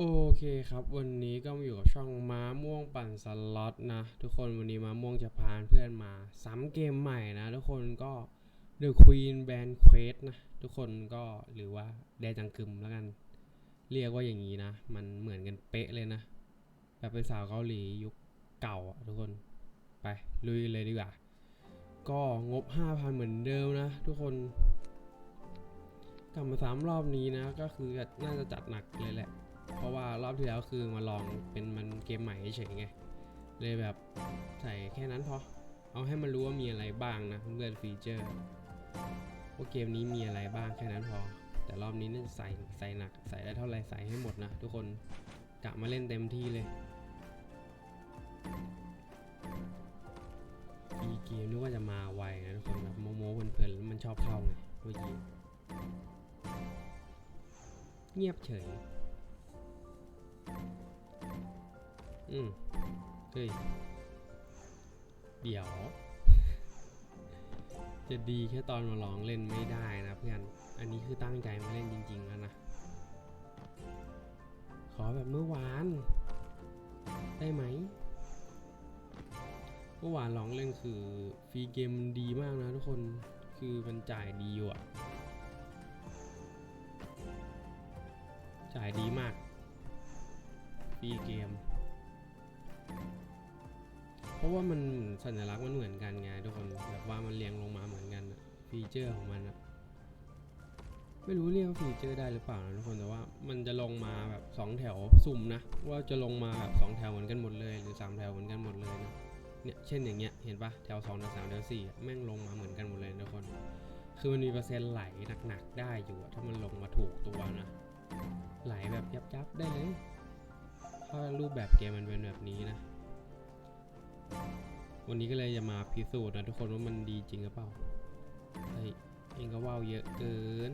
โอเคครับ วันนี้ก็มาอยู่กับช่องม้าม่วงปั่นสล็อตนะ ทุกคนวันนี้ม้าม่วงจะพาเพื่อนมาซ้ำเกมใหม่นะ ทุกคนก็ The Queen Band Quest นะ ทุกคนก็หรือว่าแดจังกึมแล้วกัน เรียกว่าอย่างนี้นะ มันเหมือนกันเป๊ะเลยนะ แบบเป็นสาวเกาหลียุคเก่าอะทุกคนไป ลุยเลยดีกว่า ก็งบ 5,000 เหมือนเดิมนะ ทุกคนกลับมาสามรอบนี้นะ ก็คือน่าจะจัดหนักเลยแหละ เพราะว่ารอบที่แล้วคือมาลองเป็นมันเกมใหม่เฉยไง เลยแบบใส่แค่นั้นพอ เอาให้มันรู้ว่ามีอะไรบ้างนะเพื่อนฟีเจอร์ว่าเกมนี้มีอะไรบ้างแค่นั้นพอ แต่รอบนี้น่าจะใส่ใส่หนัก ใส่ได้เท่าไรใส่ให้หมดนะทุกคนกะมาเล่นเต็มที่เลยอีเกมนึกว่าจะมาไวนะทุกคนแบบโมโมเพลินๆมันชอบเข้าไงเมื่อกี้เงียบเฉย อืมเฮ้ย เดี๋ยว จะดีแค่ตอนมาลองเล่นไม่ได้นะเพื่อน อันนี้คือตั้งใจมาเล่นจริง ๆ แล้วนะ ขอแบบเมื่อวาน ได้ไหม เมื่อวานลองเล่นคือฟรีเกมดีมากนะทุกคน คือมันจ่ายดีอยู่อะจ่ายดีมากฟรีเกม เพราะว่ามันสัญลักษณ์มันเหมือนกันไงทุกคนแบบว่ามันเรียงลงมาเหมือนกันอะฟีเจอร์ของมันอะไม่รู้เรียกว่าฟีเจอร์ได้หรือเปล่านะทุกคนแต่ว่ามันจะลงมาแบบสองแถวสุ่มนะ ว่าจะลงมาแบบสองแถวเหมือนกันหมดเลยหรือสามแถวเหมือนกันหมดเลยนะเนี่ยเช่นอย่างเงี้ยเห็นปะแถวสองแถวสามแถวสี่แม่งลงมาเหมือนกันหมดเลยนะทุกคน คือมันมีเปอร์เซ็นต์ไหลหนักๆได้อยู่ถ้ามันลงมาถูกตัวนะ ไหลแบบยับๆได้เลยถ้ารูปแบบเกมมันเป็นแบบนี้นะ วันนี้ก็เลยจะมาพิสูจน์นะทุกคนว่ามันดีจริงหรือเปล่าเฮ้ยเองก็ว่าวเยอะเกิน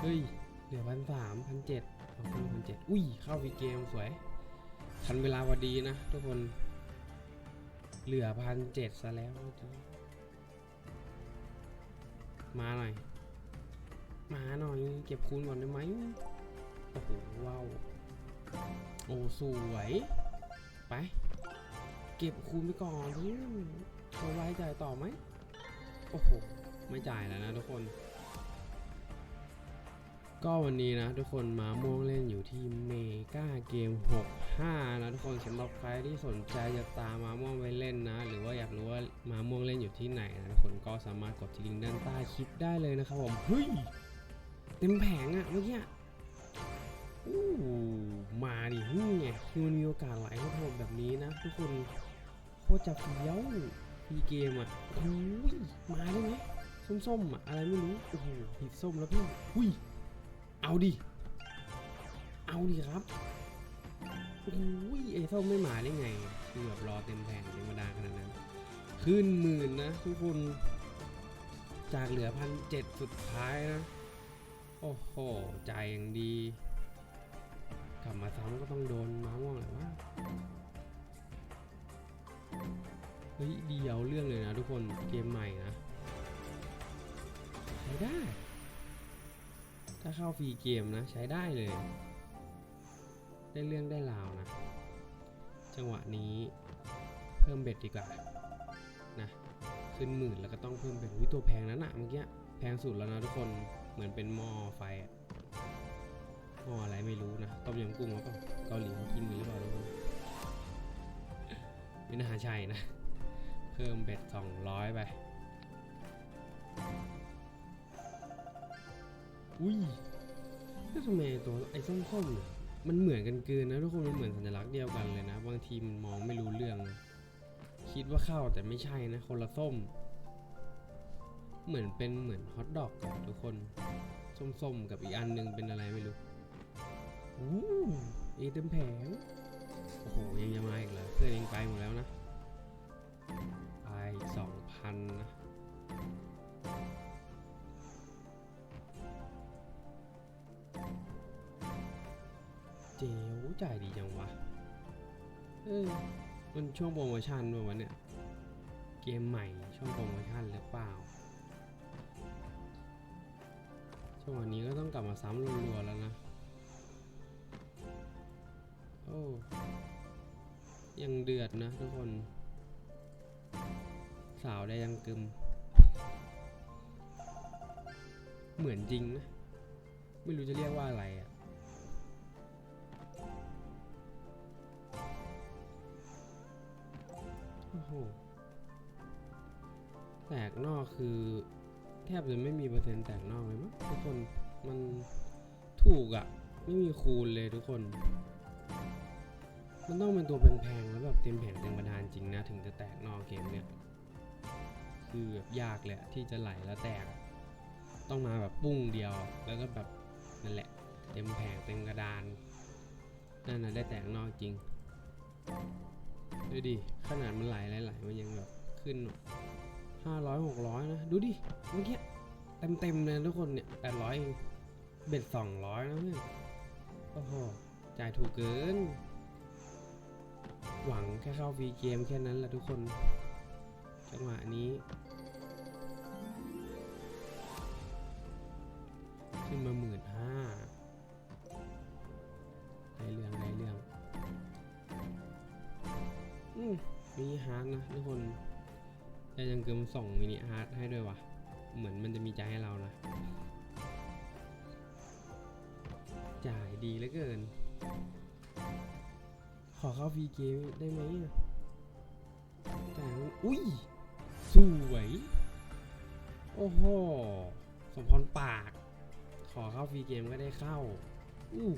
เฮ้ย เหลือพันสามพันเจ็ดเอาพันพันเจ็ดอุ้ย เข้าฟีเกมสวย ทันเวลาพอดีนะทุกคน เหลือพันเจ็ดซะแล้ว มาหน่อย มาหน่อย เก็บคูณก่อนได้ไหมโอ้โหว้าว โอ้สวย ไป ก็บคูณไปก่อนพี่เขาไว้จ่ายต่อไหมโอ้โหไม่จ่ายแล้วนะทุกคน ก็วันนี้นะทุกคนมาม่วงเล่นอยู่ที่เมกาเกม 65 นะทุกคนสำหรับใครที่สนใจจะตามมาม่วงไปเล่นนะ หรือว่าอยากรู้ว่ามาม่วงเล่นอยู่ที่ไหนนะทุกคนก็สามารถกดที่ลิงก์ด้านใต้คลิปได้เลยนะครับผมเฮ้ยเต็มแผงอะเมื่อกี้อู้มาดินี่ไงคือมันมีโอกาสไหลเข้าโทษแบบนี้นะทุกคน โคตรจะเฟี้ยวพีเกมอะโอ้ยมาได้ไหมส้มๆอะอะไรไม่รู้โอ้โหผิดส้มแล้วพี่หุยเอาดิเอาดิครับโอ้ยไอ้ส้มไม่มาได้ไงคือแบบรอเต็มแผงธรรมดาขนาดนั้นขึ้นหมื่นนะทุกคน จากเหลือพันเจ็ดสุดท้ายนะ โอ้โหใจยอย่างดี กลับมาซ้ำก็ต้องโดนม้าม่วงแหละว่า เฮ้ยเดียวเรื่องเลยนะทุกคนเกมใหม่นะใช้ได้ ถ้าเข้าฟรีเกมนะ ใช้ได้เลย ได้เรื่องได้ราวนะ จังหวะนี้เพิ่มเบ็ดดีกว่านะขึ้นหมื่นแล้วก็ต้องเพิ่มเบ็ดวิตัวแพงนั้นอะเมื่อกี้แพงสุดแล้วนะทุกคนเหมือนเป็นหม้อไฟหม้ออะไรไม่รู้นะต้มยำกุ้งหรือเปล่าเกาหลีเขากินกันหรือเปล่า ทุกคนไม่น่าใช่นะ เพิ่มเบ็ดสองร้อยไป อุ้ยแล้วทำไมตัวไอ้ส้มๆเนี่ยมันเหมือนกันเกินนะทุกคนมันเหมือนสัญลักษณ์เดียวกันเลยนะ บางทีมันมองไม่รู้เรื่องนะคิดว่าเข้าแต่ไม่ใช่นะ คนละส้ม เหมือนเป็นเหมือนฮอทดอกอะทุกคน ส้มๆกับอีกอันหนึงเป็นอะไรไม่รู้อู้เอเต็มแผง โอ้โหยังจะมาอีกเหรอเพื่อนเองไปหมดแล้วนะไปสองพันนะเจ๋วจ่ายดีจังวะเออมันช่วงโปรโมชั่นด้วยวะเนี่ยเกมใหม่ช่วงโปรโมชั่นหรือเปล่าช่วงวันนี้ก็ต้องกลับมาซ้ำรัวๆแล้วนะ ยังเดือดนะทุกคน สาวได้ยังกึม เหมือนจริงนะ ไม่รู้จะเรียกว่าอะไรอะ่ะโอ้โหแตกนอกคือแทบจะไม่มีเปอร์เซ็นต์แตกนอกเลยมั้งทุกคนมันถูกอะ่ะ ไม่มีคูณเลยทุกคน มันต้องเป็นตัวแพงๆแล้วแบบเต็มแผงเต็มกระดานจริงนะ ถึงจะแตกนอกเกมเนี่ย คือแบบยากเลยอะที่จะไหลแล้วแตก ต้องมาแบบปุ้งเดียว แล้วก็แบบนั่นแหละ เต็มแผงเต็มกระดาน นั่นนะได้แตกนอกจริงดูดิ ขนาดมันไหลไหลๆมันยังแบบขึ้นห้าร้อยหกร้อยนะ ดูดิ เมื่อกี้เต็มเต็มๆเลยทุกคนเนี่ยแปดร้อยเบ็ดสองร้อยนะเพื่อนโอ้โห จ่ายถูกเกิน หวังแค่เข้าฟรีเกมแค่นั้นแหละทุกคน จังหวะนี้ ขึ้นมาหมื่นห้าได้เรื่องได้เรื่องอืมมินิฮาร์ดนะทุกคนแต่ยังเกิมส่งมินิฮาร์ดให้ด้วยวะเหมือนมันจะมีใจให้เรานะจ่ายดีเหลือเกิน อเข้าฟรีเกมได้ไหมอะจ่อุ้ย สวย โอ้โห สมพรปาก ขอเข้าฟรีเกมก็ได้เข้า อู้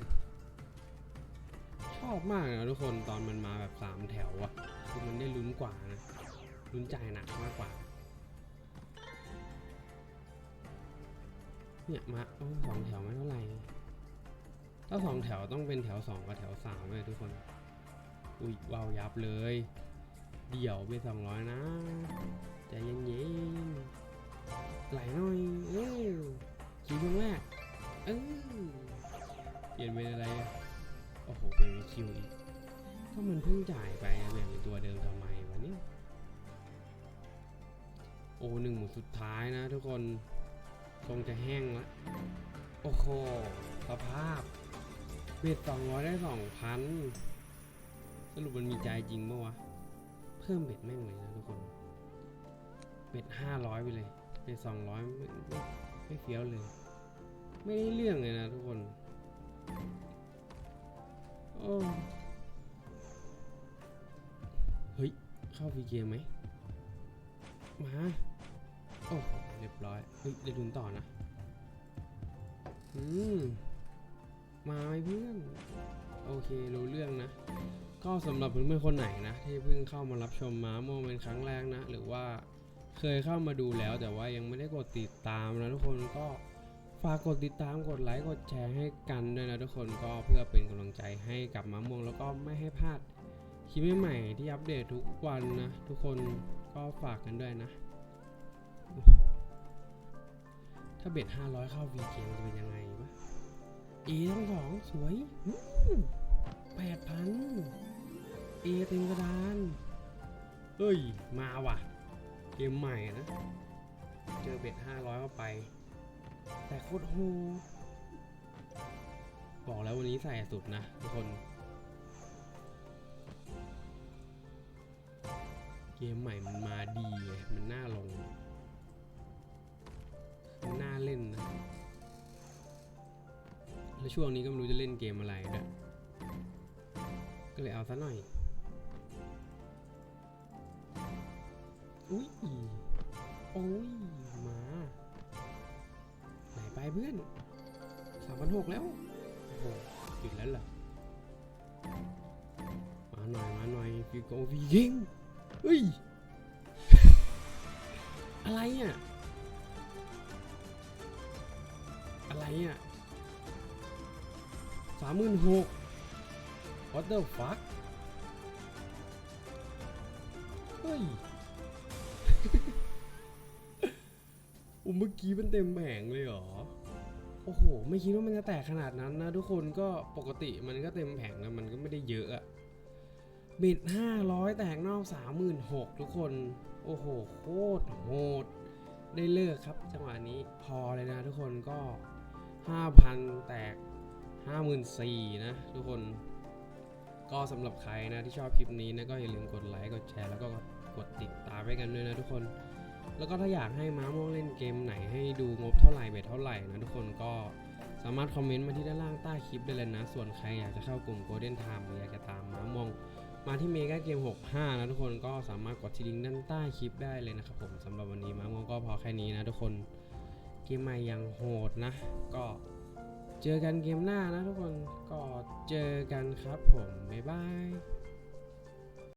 ชอบมากนะทุกคนตอนมันมาแบบสามแถวอะคือมันได้ลุ้นกว่านะ ลุ้นใจหนักมากกว่า เนี่ยมาสองแถวไม่เท่าไหร่ถ้าสองแถวต้องเป็นแถวสองกับแถวสามเลยทุกคน อุ้ยว้าวยับเลย เดี่ยวไปสองร้อยนะใจเย็นๆไหลหน่อยเออคิวครั้งแรกเออเปลี่ยนเป็นอะไรโอ้โหเป็นคิวอีกก็มันเพิ่งจ่ายไปอะแบบเป็นตัวเดิมทำไมวะเนี่ยโอ้หนึ่งหมุนสุดท้ายนะทุกคนคงจะแห้งละโอ้โหสภาพเบ็ดสองร้อยได้สองพัน รุปมันมีใจจริงปะวะ เพิ่มเบ็ดแม่งเลยนะทุกคน เบ็ดห้าร้อยไปเลยเบ็ดสองร้อยไม่ไม่เฟี้ยวเลย ไม่ได้เรื่องเลยนะทุกคน โอ้เฮ้ย เข้าฟรีเกมไหม มา โอ้เรียบร้อย เฮ้ยได้ดุนต่อนะ อืม มาไหมเพื่อน โอเค รู้เรื่องนะ ก็สำหรับเพื่อนๆคนไหนนะ ที่เพิ่งเข้ามารับชมม้าโมงเป็นครั้งแรกนะ หรือว่าเคยเข้ามาดูแล้วแต่ว่ายังไม่ได้กดติดตามนะทุกคนก็ฝากกดติดตามกดไลค์กดแชร์ให้กันด้วยนะทุกคนก็เพื่อเป็นกำลังใจให้กับม้าโมงแล้วก็ไม่ให้พลาดคลิปใหม่ๆที่อัปเดตทุกวันนะ ทุกคนก็ฝากกันด้วยนะ ถ้าเบ็ด500 เข้าวีเกมจะเป็นยังไงวะเอทั้งสองสวยแปดพัน อเต็มกระดานเฮ้ย มาว่ะ เกมใหม่นะ เจอเบ็ดห้าร้อยเข้าไป แต่โคตรโหบอกแล้ววันนี้ใส่สุดนะทุกคน เกมใหม่มันมาดีไงมันน่าลง มันน่าเล่นนะ แล้วช่วงนี้ก็ไม่รู้จะเล่นเกมอะไรด้วยก็เลยเอาซะหน่อย อุ้ยโอ้ยมาไหนไปเพื่อนสามพันหกแล้ว โอ้โหหยุดแล้วเหรอมาหน่อยมาหน่อยฟิโกฟียิงเฮ้ย อะไรอะ อะไรอะสามหมื่นหก what the fuck เฮ้ย เมื่อกี้มันเต็มแผงเลยเหรอ โอ้โห ไม่คิดว่ามันจะแตกขนาดนั้นนะ ทุกคนก็ปกติมันก็เต็มแผงนะมันก็ไม่ได้เยอะอะบิดห้าร้อยแตกนอกสามหมื่นหกทุกคน โอ้โห โคตรโหด ได้เลิกครับ จังหวะนี้พอเลยนะทุกคนก็ห้าพันแตกห้าหมื่นสี่นะทุกคน ก็สำหรับใครนะที่ชอบคลิปนี้นะก็อย่าลืมกดไลค์ กดแชร์แล้วก็กดติดตามไว้กันด้วยนะทุกคน แล้วก็ถ้าอยากให้ม้าม่วงเล่นเกมไหนให้ดูงบเท่าไหร่เบ็ดเท่าไหร่นะทุกคนก็สามารถคอมเมนต์มาที่ด้านล่างใต้คลิปได้เลยนะ ส่วนใครอยากจะเข้ากลุ่ม Golden Time หรืออยากจะตามม้าม่วงมาที่เมกาเกม 65 นะทุกคนก็สามารถกดที่ลิงก์ด้านใต้คลิปได้เลยนะครับผมสำหรับวันนี้ม้าม่วงก็พอแค่นี้นะทุกคนเกมใหม่ยังโหดนะ ก็เจอกันเกมหน้านะทุกคนก็เจอกันครับผมบ๊ายบาย